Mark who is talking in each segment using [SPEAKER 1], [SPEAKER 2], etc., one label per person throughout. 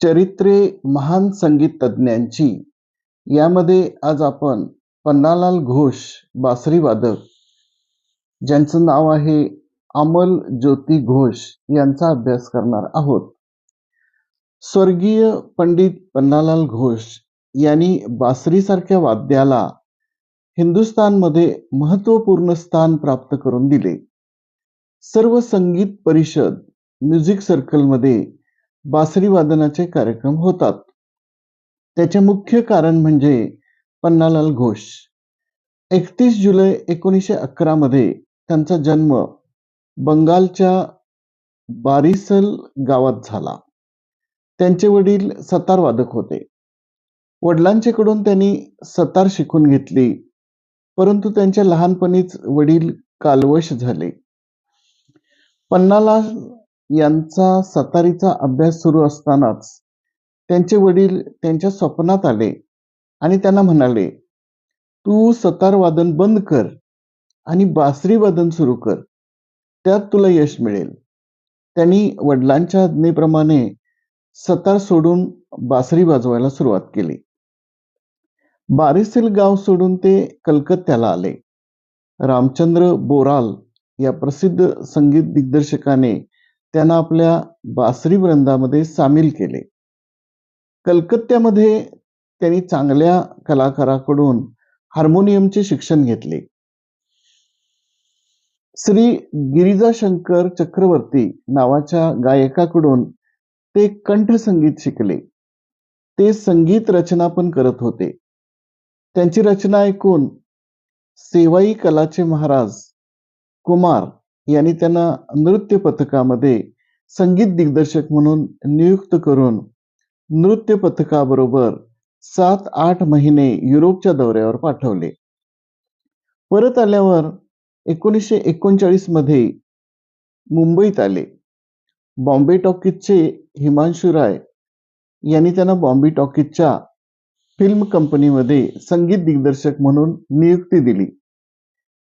[SPEAKER 1] चरित्रे महान संगीत तज्ज्ञांची. यामध्ये आज आपण पन्नालाल घोष बासरी वादक ज्यांचं नाव आहे अमल ज्योती घोष यांचा अभ्यास करणार आहोत. स्वर्गीय पंडित पन्नालाल घोष यांनी बासरीसारख्या वाद्याला हिंदुस्थानमध्ये महत्त्वपूर्ण स्थान प्राप्त करून दिले. सर्व संगीत परिषद म्युझिक सर्कलमध्ये बासरी वादनाचे कार्यक्रम होतात. त्याचे मुख्य कारण म्हणजे पन्नालाल घोष. एकतीस जुलै एकोणीसशे अकरा मध्ये त्यांचा जन्म बंगालच्या बारिसल गावात झाला. त्यांचे वडील सतार वादक होते. वडिलांच्याकडून त्यांनी सतार शिकून घेतली परंतु त्यांच्या लहानपणीच वडील कालवश झाले. पन्नालाल यांचा सतारीचा अभ्यास सुरू असतानाच त्यांचे वडील त्यांच्या स्वप्नात आले आणि त्यांना म्हणाले तू सतार वादन बंद कर आणि बासरी वादन सुरू कर. त्यात तुला यश मिळेल. त्यांनी वडिलांच्या आज्ञेप्रमाणे सतार सोडून बासरी वाजवायला सुरुवात केली. बारिसिल गाव सोडून ते कलकत्त्याला आले. रामचंद्र बोराल या प्रसिद्ध संगीत दिग्दर्शकाने त्यांना आपल्या बासरी वृंदामध्ये सामील केले. कलकत्त्यामध्ये त्यांनी चांगल्या कलाकाराकडून हार्मोनियमचे शिक्षण घेतले. श्री गिरिजाशंकर चक्रवर्ती नावाच्या गायकाकडून ते कंठसंगीत शिकले. ते संगीत रचना पण करत होते. त्यांची रचना ऐकून सेवाई कलाचे महाराज कुमार यांनी त्यांना नृत्य पथकामध्ये संगीत दिग्दर्शक म्हणून नियुक्त करून नृत्य पथकाबरोबर सात आठ महिने युरोपच्या दौऱ्यावर पाठवले. परत आल्यावर एकोणीसशे एकोणचाळीसमध्ये मुंबईत आले. बॉम्बे टॉकीजचे हिमांशू राय यांनी त्यांना बॉम्बे टॉकीजच्या फिल्म कंपनीमध्ये संगीत दिग्दर्शक म्हणून नियुक्ती दिली.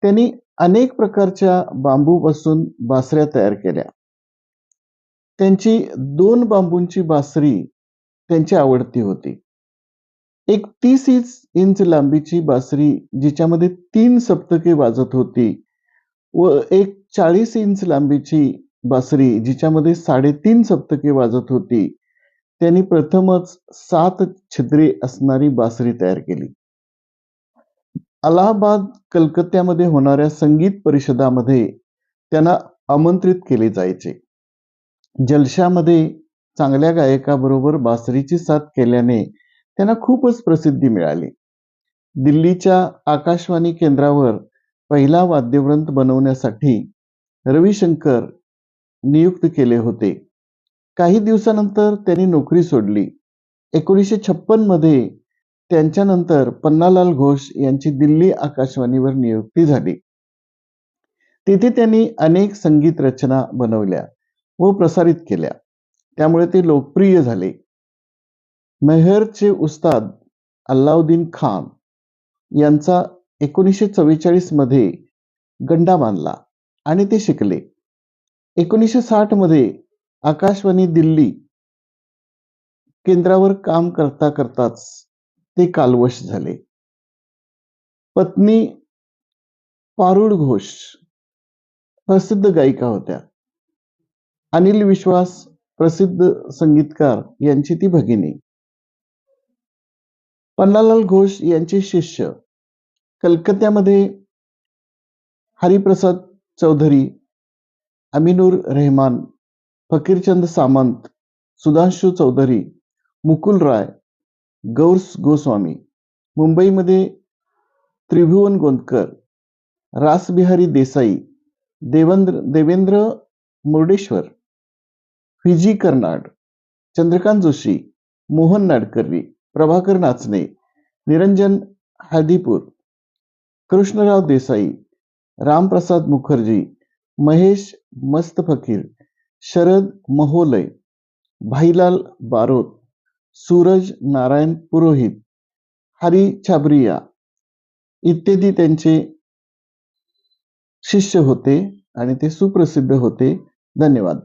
[SPEAKER 1] त्यांनी अनेक प्रकारच्या बांबूपासून बासऱ्या तयार केल्या. त्यांची दोन बांबूंची बासरी त्यांची आवडती होती. एक तीस इंच लांबीची बासरी जिच्यामध्ये तीन सप्तके वाजत होती व एक चाळीस इंच लांबीची बासरी जिच्यामध्ये साडेतीन सप्तके वाजत होती. त्यांनी प्रथमच सात छिद्रे असणारी बासरी तयार केली. अलाहाबाद कलकत्त्यामध्ये होणाऱ्या संगीत परिषदामध्ये त्यांना आमंत्रित केले जायचे. जलशामध्ये चांगल्या गायकाबरोबर बासरीची साथ केल्याने त्यांना खूपच प्रसिद्धी मिळाली. दिल्लीच्या आकाशवाणी केंद्रावर पहिला वाद्यवृंत बनवण्यासाठी रविशंकर नियुक्त केले होते. काही दिवसानंतर त्यांनी नोकरी सोडली. एकोणीसशे छप्पनमध्ये त्यांच्यानंतर पन्नालाल घोष यांची दिल्ली आकाशवाणीवर नियुक्ती झाली. तिथे त्यांनी अनेक संगीत रचना बनवल्या व प्रसारित केल्या. त्यामुळे ते लोकप्रिय झाले. मेहरचे उस्ताद अल्लाउद्दीन खान यांचा एकोणीसशे चव्वेचाळीसमध्ये गंडा बांधला आणि ते शिकले. एकोणीसशे साठमध्ये आकाशवाणी दिल्ली केंद्रावर काम करता करताच ते कालवश झाले. पत्नी पारुळ घोष प्रसिद्ध गायिका होत्या. अनिल विश्वास प्रसिद्ध संगीतकार यांची ती भगिनी. पन्नालाल घोष यांचे शिष्य कलकत्त्यामध्ये हरिप्रसाद चौधरी अमिनूर रहमान फकीरचंद सामंत सुधांशु चौधरी मुकुल राय गौर्स गोस्वामी मुंबईमध्ये त्रिभुवन गोंदकर रासबिहारी देसाई देवेंद्र देवेंद्र मुर्डेश्वर फिजी कर्नाड चंद्रकांत जोशी मोहन नाडकर्णी प्रभाकर नाचणे निरंजन हादीपूर कृष्णराव देसाई रामप्रसाद मुखर्जी महेश मस्त फकीर शरद महोलय भाईलाल बारोत सूरज नारायण पुरोहित हरी छाबरिया इत्यादी त्यांचे शिष्य होते आणि ते सुप्रसिद्ध होते. धन्यवाद.